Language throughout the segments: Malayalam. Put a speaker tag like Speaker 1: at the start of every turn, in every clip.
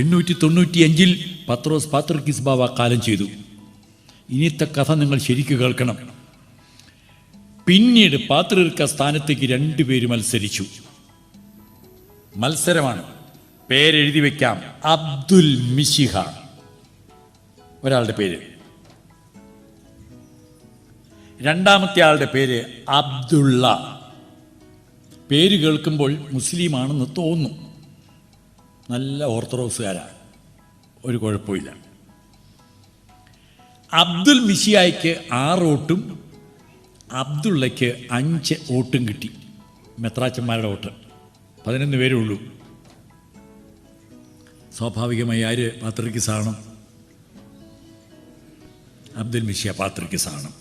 Speaker 1: എണ്ണൂറ്റി തൊണ്ണൂറ്റിയഞ്ചിൽ പത്രോസ് പാത്രക്കിസ് ബാവ കാലം ചെയ്തു. ഇനിത്തെ കഥ നിങ്ങൾ ശരിക്കു കേൾക്കണം. പിന്നീട് പാത്രർക്ക സ്ഥാനത്തേക്ക് രണ്ടുപേര് മത്സരിച്ചു. മത്സരമാണ്. പേരെഴുതി വെക്കാം. അബ്ദുൽ മിഷിഹ ഒരാളുടെ പേര്. രണ്ടാമത്തെ ആളുടെ പേര് അബ്ദുള്ള. പേര് കേൾക്കുമ്പോൾ മുസ്ലിമാണെന്ന് തോന്നും. നല്ല ഓർത്തഡോക്സുകാരാണ്. ഒരു കുഴപ്പമില്ല അബ്ദുൽ മിഷിയായ്ക്ക് ആറ് വോട്ടും അബ്ദുള്ളയ്ക്ക് അഞ്ച് വോട്ടും കിട്ടി. മെത്രാച്ചന്മാരുടെ വോട്ട്. പതിനൊന്ന് പേരേ ഉള്ളൂ. സ്വാഭാവികമായി ആര് പാത്രിക്കിസാണ് അബ്ദുൽ മിഷിയ പാത്രിക്കിസാണ്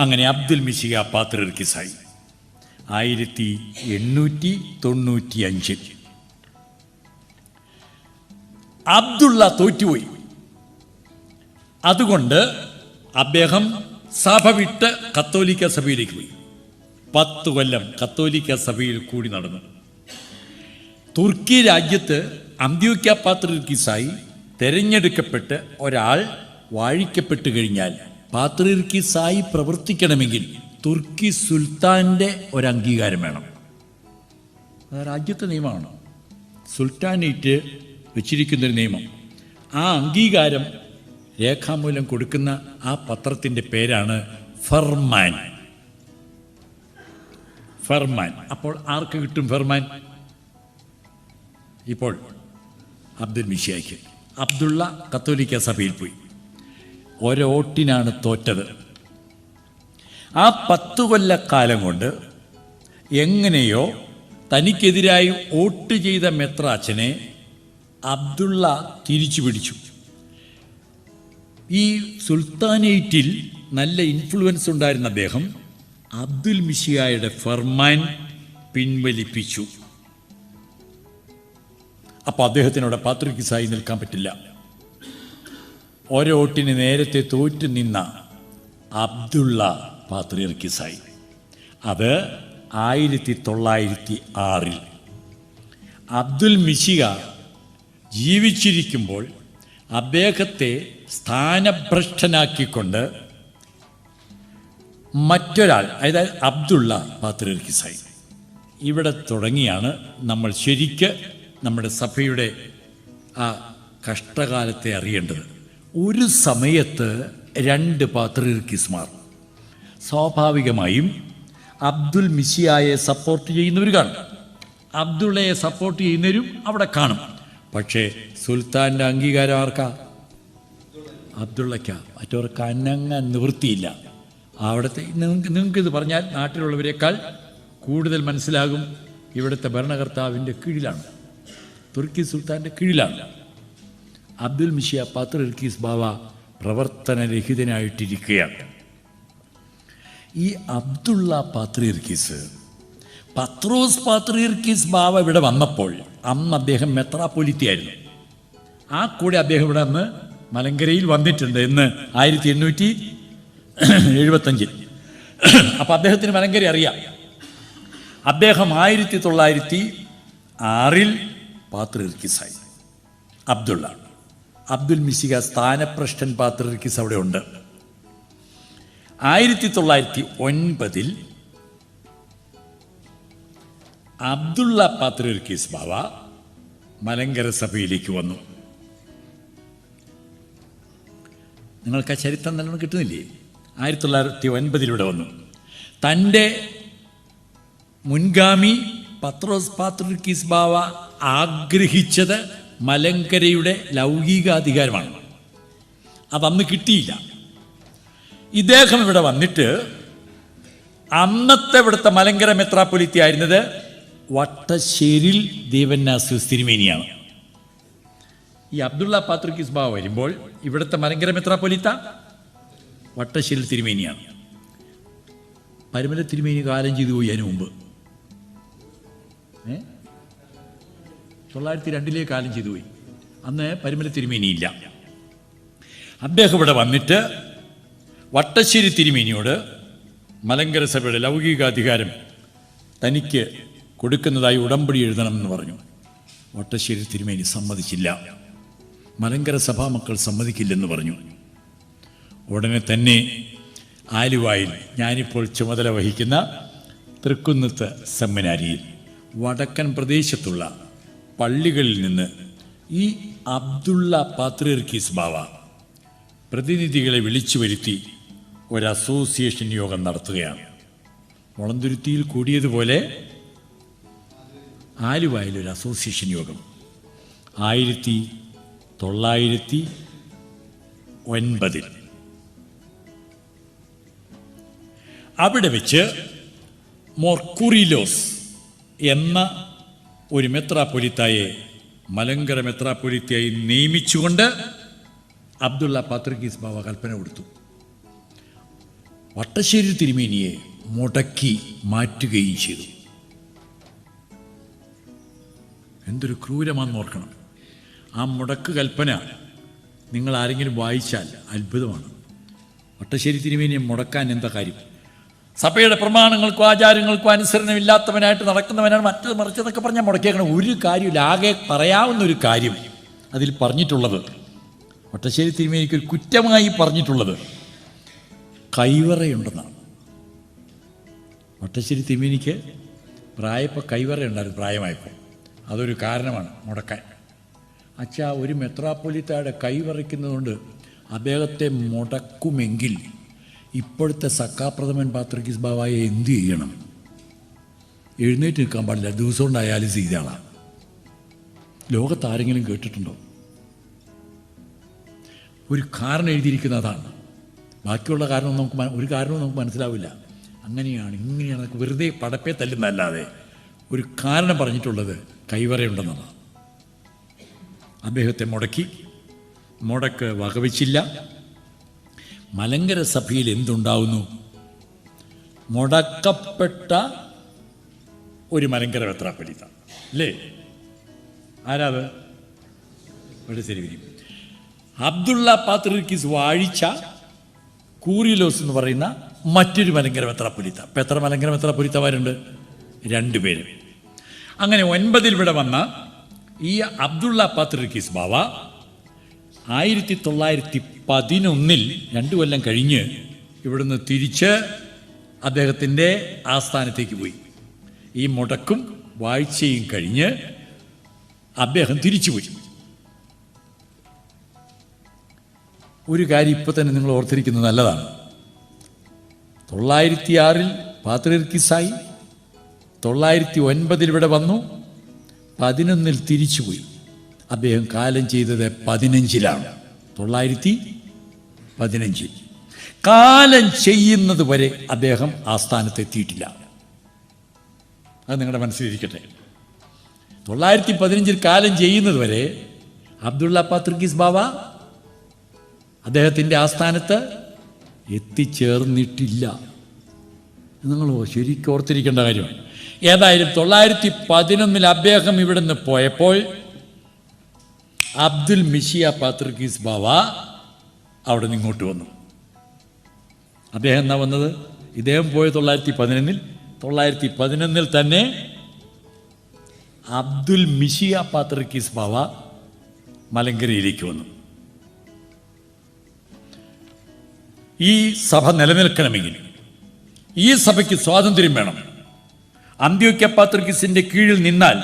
Speaker 1: അങ്ങനെ അബ്ദുൽ മിഷിയ പാത്രിക്കിസായി ആയിരത്തി എണ്ണൂറ്റി തൊണ്ണൂറ്റി അഞ്ചിൽ അബ്ദുള്ള തോറ്റുപോയി. അതുകൊണ്ട് അദ്ദേഹം സഭ വിട്ട് കത്തോലിക്ക സഭയിലേക്ക് പോയി. പത്ത് കൊല്ലം കത്തോലിക്ക സഭയിൽ കൂടി നടന്നു. തുർക്കി രാജ്യത്ത് അന്ത്യോക്യ പാത്രീർക്കീസായി തെരഞ്ഞെടുക്കപ്പെട്ട് ഒരാൾ വാഴിക്കപ്പെട്ട് കഴിഞ്ഞാൽ പാത്രീർക്കീസായി പ്രവർത്തിക്കണമെങ്കിൽ തുർക്കി സുൽത്താന്റെ ഒരു അംഗീകാരം വേണം. രാജ്യത്തെ നിയമമാണ്. സുൽത്താനേറ്റ് വെച്ചിരിക്കുന്നൊരു നിയമം. ആ അംഗീകാരം രേഖാമൂലം കൊടുക്കുന്ന ആ പത്രത്തിന്റെ പേരാണ് ഫർമാൻ. ഫർമാൻ. അപ്പോൾ ആർക്ക് കിട്ടും ഫർമാൻ? ഇപ്പോൾ അബ്ദുൽ മിഷിയായ്ക്ക്. അബ്ദുള്ള കത്തോലിക്ക സഭയിൽ പോയി. ഒരോട്ടിനാണ് തോറ്റത്. ആ പത്തു കൊല്ലക്കാലം കൊണ്ട് എങ്ങനെയോ തനിക്കെതിരായി വോട്ട് ചെയ്ത മെത്രാച്ചനെ അബ്ദുള്ള തിരിച്ചു പിടിച്ചു. ഈ സുൽത്താനേറ്റിൽ നല്ല ഇൻഫ്ലുവൻസ് ഉണ്ടായിരുന്ന അദ്ദേഹം അബ്ദുൽ മിഷിയായുടെ ഫർമാൻ പിൻവലിപ്പിച്ചു. അപ്പോൾ അദ്ദേഹത്തിനോട് പാത്രിക്കിസായി നിൽക്കാൻ പറ്റില്ല. ഒരോട്ടിന് നേരത്തെ തോറ്റു നിന്ന അബ്ദുള്ള പാത്രിയർക്കിസായി അത് ആയിരത്തി തൊള്ളായിരത്തി ആറിൽ അബ്ദുൽ മിശിക ജീവിച്ചിരിക്കുമ്പോൾ അദ്ദേഹത്തെ സ്ഥാനഭ്രഷ്ടനാക്കിക്കൊണ്ട് മറ്റൊരാൾ അതായത് അബ്ദുള്ള പാത്രിയർക്കിസായി ഇവിടെ തുടങ്ങിയാണ് നമ്മൾ ശരിക്ക് നമ്മുടെ സഭയുടെ ആ കഷ്ടകാലത്തെ അറിയേണ്ടത്. ഒരു സമയത്ത് രണ്ട് പാത്രീർക്കിസ്മാർ സ്വാഭാവികമായും അബ്ദുൽ മിസിയായെ സപ്പോർട്ട് ചെയ്യുന്നവർ കാണും. അബ്ദുള്ളയെ സപ്പോർട്ട് ചെയ്യുന്നവരും അവിടെ കാണും. പക്ഷേ സുൽത്താന്റെ അംഗീകാരം ആർക്കാ? അബ്ദുള്ളയ്ക്ക. മറ്റവർക്ക് അനങ്ങ നിവൃത്തിയില്ല. അവിടുത്തെ നിങ്ങൾക്ക് നിങ്ങൾക്കിത് പറഞ്ഞാൽ നാട്ടിലുള്ളവരെക്കാൾ കൂടുതൽ മനസ്സിലാകും ഇവിടുത്തെ ഭരണകർത്താവിന്റെ കീഴിലാണ്. തുർക്കി സുൽത്താന്റെ കീഴിലാണ്. അബ്ദുൽ മിഷിയ പാത്ര ഇർക്കീസ് ബാവ പ്രവർത്തനരഹിതനായിട്ടിരിക്കുകയാണ്. ഈ അബ്ദുള്ള പാത്രീർക്കീസ് പത്രോസ് പാത്രീർക്കീസ് ബാവ ഇവിടെ വന്നപ്പോൾ അന്ന് അദ്ദേഹം മെത്രാപ്പൊലിത്തിയായിരുന്നു. ആ കൂടെ അദ്ദേഹം ഇവിടെ അന്ന് മലങ്കരയിൽ വന്നിട്ടുണ്ട് ഇന്ന് ആയിരത്തി എണ്ണൂറ്റി എഴുപത്തഞ്ചിൽ. അപ്പം അദ്ദേഹത്തിന് മലങ്കര അറിയാം. അദ്ദേഹം ആയിരത്തി തൊള്ളായിരത്തി ആറിൽ പാത്രീർക്കീസായി അബ്ദുള്ള. അബ്ദുൽ മിസിക സ്ഥാനപ്രഷ്ടൻ പാത്രീർക്കീസ് അവിടെ ഉണ്ട്. ആയിരത്തി തൊള്ളായിരത്തി ഒൻപതിൽ അബ്ദുള്ള പാത്രീർക്കീസ് ബാവ മലങ്കര സഭയിലേക്ക് വന്നു. നിങ്ങൾക്ക് ആ ചരിത്രം നല്ലോണം കിട്ടുന്നില്ലേ? ആയിരത്തി തൊള്ളായിരത്തി ഒൻപതിലൂടെ വന്നു. തന്റെ മുൻഗാമി പത്രോസ് പാത്രിക്കീസ് ബാവ ആഗ്രഹിച്ചത് മലങ്കരയുടെ ലൗകികാധികാരമാണ്. അതന്ന് കിട്ടിയില്ല. ഇദ്ദേഹം ഇവിടെ വന്നിട്ട് അന്നത്തെ ഇവിടുത്തെ മലങ്കര മെത്രാപ്പൊലിത്തി ആയിരുന്നത് വട്ടശ്ശേരിൽ ദേവന്നാസ് തിരുമേനിയാണ്. ഈ അബ്ദുള്ള പാത്രിക്കിസ് ബാബ വരുമ്പോൾ ഇവിടുത്തെ മലങ്കര മെത്രാപ്പൊലിത്ത വട്ടശ്ശേരിൽ തിരുമേനിയാണ്. പരുമല തിരുമേനി കാലം ചെയ്തു പോയി അതിനു മുമ്പ്. ഏ? തൊള്ളായിരത്തി രണ്ടിലേ കാലം ചെയ്തു പോയി. അന്ന് പരുമല തിരുമേനിയില്ല അദ്ദേഹം ഇവിടെ വന്നിട്ട് വട്ടശ്ശേരി തിരുമേനിയോട് മലങ്കര സഭയുടെ ലൗകികാധികാരം തനിക്ക് കൊടുക്കുന്നതായി ഉടമ്പടി എഴുതണം എന്ന് പറഞ്ഞു. വട്ടശ്ശേരി തിരുമേനി സമ്മതിച്ചില്ല. മലങ്കര സഭാ മക്കൾ സമ്മതിക്കില്ലെന്ന് പറഞ്ഞു. ഉടനെ തന്നെ ആലുവായിൽ ഞാനിപ്പോൾ ചുമതല വഹിക്കുന്ന തൃക്കുന്നത്ത് സെമിനാരിയിൽ വടക്കൻ പ്രദേശത്തുള്ള പള്ളികളിൽ നിന്ന് ഈ അബ്ദുള്ള പാത്രീർക്കീസ് ബാവ പ്രതിനിധികളെ വിളിച്ചു വരുത്തി ഒരു അസോസിയേഷൻ യോഗം നടത്തുകയാണ്. മുളന്തുരുത്തിയിൽ കൂടിയതുപോലെ ആലുവായിൽ ഒരു അസോസിയേഷൻ യോഗം. ആയിരത്തി തൊള്ളായിരത്തി ഒൻപതിൽ. അവിടെ വെച്ച് മൊർക്കുറിലോസ് എന്ന ഒരു മെത്രാപ്പൊലിത്തായെ മലങ്കര മെത്രാപ്പൊലിത്തയായി നിയമിച്ചുകൊണ്ട് അബ്ദുള്ള പാത്രിക്കീസ് ബാബ കൽപ്പന കൊടുത്തു. വട്ടശ്ശേരി തിരുമേനിയെ മുടക്കി മാറ്റുകയും ചെയ്തു. എന്തൊരു ക്രൂരമാണെന്ന് ഓർക്കണം. ആ മുടക്ക് കൽപ്പന നിങ്ങൾ ആരെങ്കിലും വായിച്ചാൽ അത്ഭുതമാണ്. വട്ടശ്ശേരി തിരുമേനിയെ മുടക്കാൻ എന്താ കാര്യം? സഭയുടെ പ്രമാണങ്ങൾക്കും ആചാരങ്ങൾക്കും അനുസരണമില്ലാത്തവനായിട്ട് നടക്കുന്നവനാണ് മറ്റത് മറിച്ചതൊക്കെ പറഞ്ഞാൽ മുടക്കിയേക്കണം. ഒരു കാര്യമില്ല. ആകെ പറയാവുന്ന ഒരു കാര്യം അതിൽ പറഞ്ഞിട്ടുള്ളത്. വട്ടശ്ശേരി തിരുമേനിക്ക് ഒരു കുറ്റമായി പറഞ്ഞിട്ടുള്ളത് കൈവറയുണ്ടെന്നാണ്. വട്ടശ്ശേരി തിരുമേനിക്ക് പ്രായപ്പോൾ കൈവറയുണ്ടായിരുന്നു പ്രായമായപ്പോൾ. അതൊരു കാരണമാണ് മുടക്കാൻ. അച്ഛ ഒരു മെത്രാപ്പൊലിത്തയുടെ കൈവറയ്ക്കുന്നതുകൊണ്ട് അദ്ദേഹത്തെ മുടക്കുമെങ്കിൽ ഇപ്പോഴത്തെ സക്കാപ്രഥമൻ പാത്രക്കിസ് ബാബായെ എന്തു ചെയ്യണം? എഴുന്നേറ്റ് നിൽക്കാൻ പാടില്ല. ദിവസം ഉണ്ടായാലും ഡയാലിസ് ചെയ്ത ആളാണ് ലോകത്ത് ആരെങ്കിലും കേട്ടിട്ടുണ്ടോ? ഒരു കാരണം എഴുതിയിരിക്കുന്ന അതാണ് ബാക്കിയുള്ള കാരണം നമുക്ക് ഒരു കാരണവും നമുക്ക് മനസ്സിലാവില്ല. അങ്ങനെയാണ് ഇങ്ങനെയാണ് വെറുതെ പടപ്പേ തല്ലുന്നതല്ലാതെ ഒരു കാരണം പറഞ്ഞിട്ടുള്ളത് കൈവറയുണ്ടെന്നതാണ് അദ്ദേഹത്തെ മുടക്കി. മുടക്ക് വകവച്ചില്ല. മലങ്കര സഭയിൽ എന്തുണ്ടാവുന്നു? മുടക്കപ്പെട്ട ഒരു മലങ്കര വെത്രാപ്പലിത അല്ലേ? ആരാത്? വെള്ളശ്ശേരി അബ്ദുള്ള പാത്രിക്കിസ് വാഴിച്ച കൂറിലോസ് എന്ന് പറയുന്ന മറ്റൊരു മലങ്കര മെത്രാപ്പൊലിത്ത എത്ര മലങ്കര മെത്രാപ്പൊലിത്തമാരുണ്ട് രണ്ടുപേര്. അങ്ങനെ ഒൻപതിൽ ഇവിടെ വന്ന ഈ അബ്ദുള്ള പാത്രിക്കിസ് ബാവ ആയിരത്തി തൊള്ളായിരത്തി പതിനൊന്നിൽ രണ്ടു കൊല്ലം കഴിഞ്ഞ് ഇവിടുന്ന് തിരിച്ച് അദ്ദേഹത്തിന്റെ ആസ്ഥാനത്തേക്ക് പോയി. ഈ മുടക്കും വാഴ്ചയും കഴിഞ്ഞ് അദ്ദേഹം തിരിച്ചുപോയി ഒരു കാര്യം ഇപ്പോൾ തന്നെ നിങ്ങൾ ഓർത്തിരിക്കുന്നത് നല്ലതാണ്. തൊള്ളായിരത്തി ആറിൽ പാത്രീർക്കിസായി തൊള്ളായിരത്തി ഒൻപതിൽ ഇവിടെ വന്നു. പതിനൊന്നിൽ തിരിച്ചുപോയി. അദ്ദേഹം കാലം ചെയ്തത് പതിനഞ്ചിലാണ്. തൊള്ളായിരത്തി പതിനഞ്ചിൽ കാലം ചെയ്യുന്നത് വരെ അദ്ദേഹം ആ ആസ്ഥാനത്തെത്തിയിട്ടില്ല അത് നിങ്ങളുടെ മനസ്സിലിരിക്കട്ടെ തൊള്ളായിരത്തി പതിനഞ്ചിൽ കാലം ചെയ്യുന്നത് വരെ അബ്ദുള്ള പാത്രിഗീസ് ബാബ അദ്ദേഹത്തിന്റെ ആസ്ഥാനത്ത് എത്തിച്ചേർന്നിട്ടില്ല. നിങ്ങൾ ശരിക്കും ഓർത്തിരിക്കേണ്ട കാര്യമാണ്. ഏതായാലും തൊള്ളായിരത്തി പതിനൊന്നിൽ അദ്ദേഹം ഇവിടുന്ന് പോയപ്പോൾ അബ്ദുൽ മിഷിയ പാത്രിക്കീസ് ബാവ അവിടെ ഇങ്ങോട്ട് വന്നു. അദ്ദേഹം എന്നാ വന്നത്? ഇദ്ദേഹം പോയ തൊള്ളായിരത്തി പതിനൊന്നിൽ. തൊള്ളായിരത്തി പതിനൊന്നിൽ തന്നെ അബ്ദുൽ മിഷിയ പാത്രിക്കീസ് ബാവ മലങ്കരയിലേക്ക് വന്നു. ഈ സഭ നിലനിൽക്കണമെങ്കിൽ ഈ സഭയ്ക്ക് സ്വാതന്ത്ര്യം വേണം. അന്ത്യോക്യ പാത്രിക്കിസിന്റെ കീഴിൽ നിന്നാൽ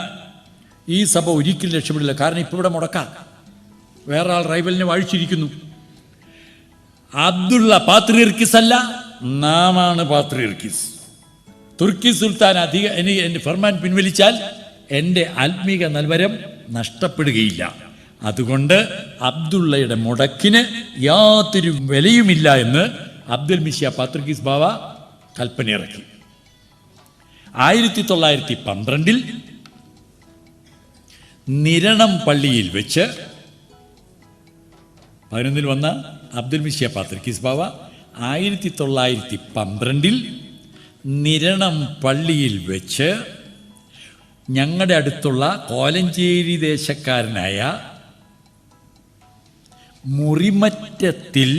Speaker 1: ഈ സഭ ഒരിക്കലും രക്ഷപ്പെടില്ല. കാരണം ഇപ്പോൾ ഇവിടെ മുടക്കാം. വേറെ ആൾ റൈവലിനെ വാഴിച്ചിരിക്കുന്നു. അബ്ദുള്ള പാത്രീർക്കിസ് അല്ല നാമാണ് പാത്രീർക്കിസ്. തുർക്കി സുൽത്താൻ അധിക എനിക്ക് എന്റെ ഫർമാൻ പിൻവലിച്ചാൽ എന്റെ ആത്മീക നൽവരം നഷ്ടപ്പെടുകയില്ല. അതുകൊണ്ട് അബ്ദുള്ളയുടെ മുടക്കിന് യാതൊരു വിലയുമില്ല എന്ന് അബ്ദുൽ മിഷ്യ പാത്രിക്കിസ് ബാവ കൽപ്പന ഇറക്കി ആയിരത്തി തൊള്ളായിരത്തി പന്ത്രണ്ടിൽ നിരണം പള്ളിയിൽ വെച്ച് പതിനൊന്നിൽ വന്ന അബ്ദുൽ മിഷ്യ പാത്രിക്കിസ് ബാവ ആയിരത്തി തൊള്ളായിരത്തി പന്ത്രണ്ടിൽ നിരണം പള്ളിയിൽ വെച്ച് ഞങ്ങളുടെ അടുത്തുള്ള കോലഞ്ചേരി ദേശക്കാരനായ മുറിമറ്റത്തിൽ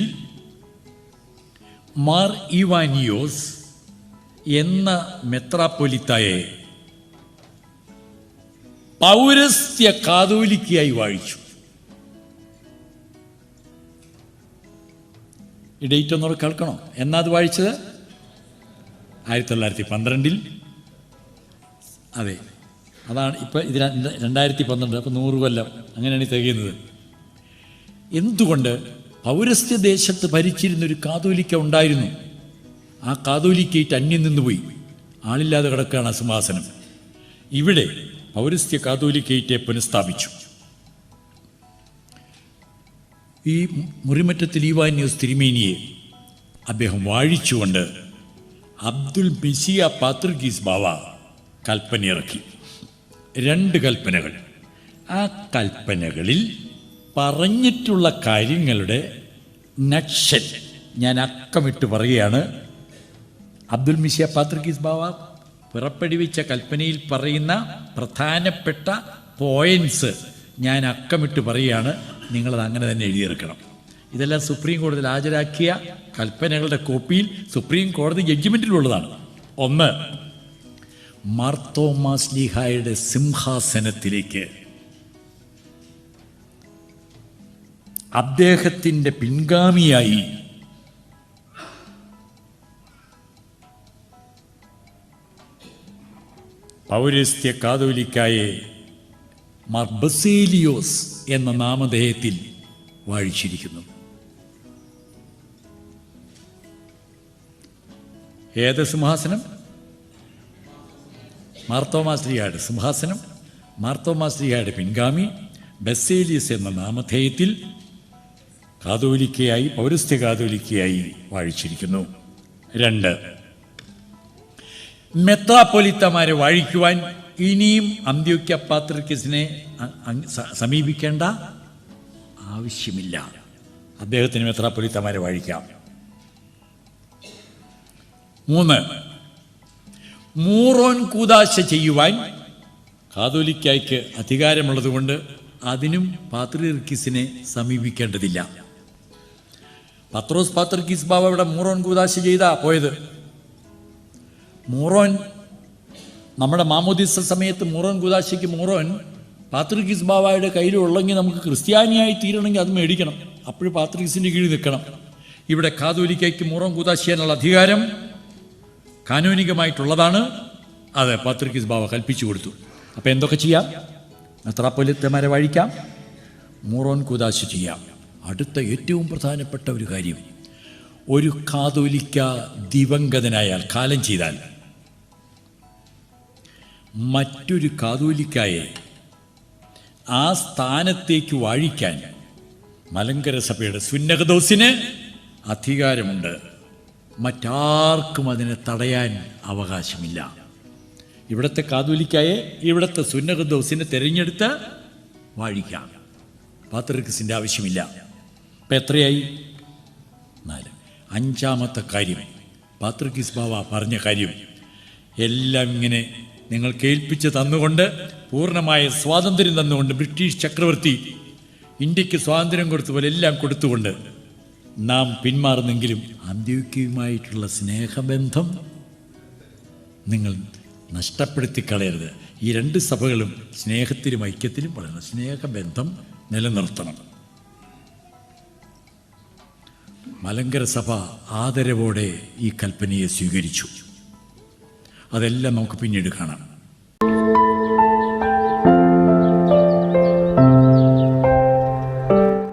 Speaker 1: മാർ ഇവാനിയോസ് എന്ന മെത്രാപ്പൊലിത്തയെ പൗരസ്ത്യ കാതോലിക്കയായി വാഴിച്ചു. ഈ ഡേറ്റ് ഒന്നുകൂടെ കേൾക്കണോ? എന്നാ അത് വായിച്ചത് ആയിരത്തി തൊള്ളായിരത്തി പന്ത്രണ്ടിൽ അതെ. അതാണ് ഇപ്പോൾ ഇത് രണ്ടായിരത്തി പന്ത്രണ്ട് അപ്പോൾ നൂറ് കൊല്ലം അങ്ങനെയാണ് തികയുന്നത്. എന്തുകൊണ്ട് പൗരസ്ത്യ ദേശത്ത് ഭരിച്ചിരുന്നൊരു കാതോലിക്ക ഉണ്ടായിരുന്നു? ആ കാതോലിക്കേറ്റ് അന്യം നിന്നുപോയി. ആളില്ലാതെ കിടക്കുകയാണ് ആ സിംഹാസനം. ഇവിടെ പൗരസ്ത്യ കാതോലിക്കേറ്റെ പുനഃസ്ഥാപിച്ചു. ഈ മുറിമറ്റത്തിൽ ഈവാന്യൂസ് തിരുമേനിയെ അദ്ദേഹം വാഴിച്ചുകൊണ്ട് അബ്ദുൽ മെസ്സിയ പാത്രിഗീസ് ബാവ കൽപ്പനയിറക്കി രണ്ട് കൽപ്പനകൾ. ആ കൽപ്പനകളിൽ പറഞ്ഞിട്ടുള്ള കാര്യങ്ങളുടെ നക്ഷൻ ഞാൻ അക്കമിട്ട് പറയുകയാണ്. അബ്ദുൽ മിഷിയ പാത്രിഗീസ് ബാവ പുറപ്പെടുവിച്ച കൽപ്പനയിൽ പറയുന്ന പ്രധാനപ്പെട്ട പോയിന്റ്സ് ഞാൻ അക്കമിട്ട് പറയുകയാണ്. നിങ്ങളത് അങ്ങനെ തന്നെ എഴുതിയെടുക്കണം. ഇതെല്ലാം സുപ്രീം കോടതിയിൽ ഹാജരാക്കിയ കൽപ്പനകളുടെ കോപ്പിയിൽ സുപ്രീം കോടതി ജഡ്ജിമെന്റിലുള്ളതാണ് ഒന്ന് മാർത്തോമാസ് ലീഹായുടെ സിംഹാസനത്തിലേക്ക്. അദ്ദേഹത്തിന്റെ പിൻഗാമിയായി പൗരസ്ത്യ കാതോലിക്കായെ മർബസേലിയോസ് എന്ന നാമധേയത്തിൽ വാഴിച്ചിരിക്കുന്നു. ഏത് സിംഹാസനം? മാർത്തോമാശ്രീയുടെ സിംഹാസനം മാർത്തോമാശ്രീയുടെ പിൻഗാമി ബസേലിയസ് എന്ന നാമധേയത്തിൽ കാതോലിക്കയായി പൗരസ്ത്യ കാതോലിക്കയായി വാഴിച്ചിരിക്കുന്നു. രണ്ട്. മെത്രാപ്പൊലിത്തമാരെ വാഴിക്കുവാൻ ഇനിയും അന്ത്യോക്യ പാത്രിക്കസിനെ സമീപിക്കേണ്ട ആവശ്യമില്ല. അദ്ദേഹത്തിന് മെത്രാപ്പൊലിത്തമാരെ വാഴിക്കാം. മൂന്ന്. മൂറോൻ കൂതാശ ചെയ്യുവാൻ കാതോലിക്കായ്ക്ക് അധികാരമുള്ളതുകൊണ്ട് അതിനും പാത്രിർക്കിസിനെ സമീപിക്കേണ്ടതില്ല. പത്രോസ് പാത്രിക്കിസ് ബാബ ഇവിടെ മൂറോൻ കൂതാശ ചെയ്താ പോയത്? മൂറോൻ നമ്മുടെ മാമോദിസ സമയത്ത് മൂറോൻ കുദാശയ്ക്ക് മൂറോൻ പാത്രിക്കിസ് ബാവായുടെ കയ്യിലുള്ളെങ്കിൽ നമുക്ക് ക്രിസ്ത്യാനിയായി തീരണമെങ്കിൽ അത് മേടിക്കണം. അപ്പോഴും പാത്രിക്കിസിന്റെ കീഴിൽ നിൽക്കണം. ഇവിടെ കാതോലിക്കയ്ക്ക് മൂറോൻ കുദാശിയാനുള്ള അധികാരം കാനൂനികമായിട്ടുള്ളതാണ്. അതെ പാത്രിക്കിസ് ബാവ കൽപ്പിച്ചു കൊടുത്തു. അപ്പോൾ എന്തൊക്കെ ചെയ്യാം? മെത്രാപ്പൊലിത്തമാരെ വഴിക്കാം. മൂറോൻ കുദാശ ചെയ്യാം. അടുത്ത ഏറ്റവും പ്രധാനപ്പെട്ട ഒരു കാര്യം. ഒരു കാതോലിക്ക ദിവംഗതനായാൽ കാലം ചെയ്താൽ മറ്റൊരു കാതോലിക്കായെ ആ സ്ഥാനത്തേക്ക് വാഴിക്കാൻ മലങ്കര സഭയുടെ സുന്നകദോസിന് അധികാരമുണ്ട്. മറ്റാർക്കും അതിനെ തടയാൻ അവകാശമില്ല. ഇവിടുത്തെ കാതോലിക്കായെ ഇവിടുത്തെ സുന്നകദോസിനെ തിരഞ്ഞെടുത്ത് വാഴിക്കാം പാത്രിക്കസിന്റെ ആവശ്യമില്ല. ഇപ്പം എത്രയായി? നാല്. അഞ്ചാമത്തെ കാര്യം. പാത്രക്കിസ് ബാവ പറഞ്ഞ കാര്യം. എല്ലാം ഇങ്ങനെ നിങ്ങൾ കേൾപ്പിച്ച് തന്നുകൊണ്ട് പൂർണമായ സ്വാതന്ത്ര്യം തന്നുകൊണ്ട് ബ്രിട്ടീഷ് ചക്രവർത്തി ഇന്ത്യയ്ക്ക് സ്വാതന്ത്ര്യം കൊടുത്തപോലെ എല്ലാം കൊടുത്തുകൊണ്ട് നാം പിന്മാറുന്നെങ്കിലും അന്ത്യോക്യയുമായിട്ടുള്ള സ്നേഹബന്ധം നിങ്ങൾ നഷ്ടപ്പെടുത്തി കളയരുത് ഈ രണ്ട് സഭകളും സ്നേഹത്തിലും ഐക്യത്തിലും വളരണം സ്നേഹബന്ധം നിലനിർത്തണം. മലങ്കര സഭ ആദരവോടെ ഈ കൽപ്പനയെ സ്വീകരിച്ചു. അതെല്ലാം നമുക്ക് പിന്നീട് കാണാം.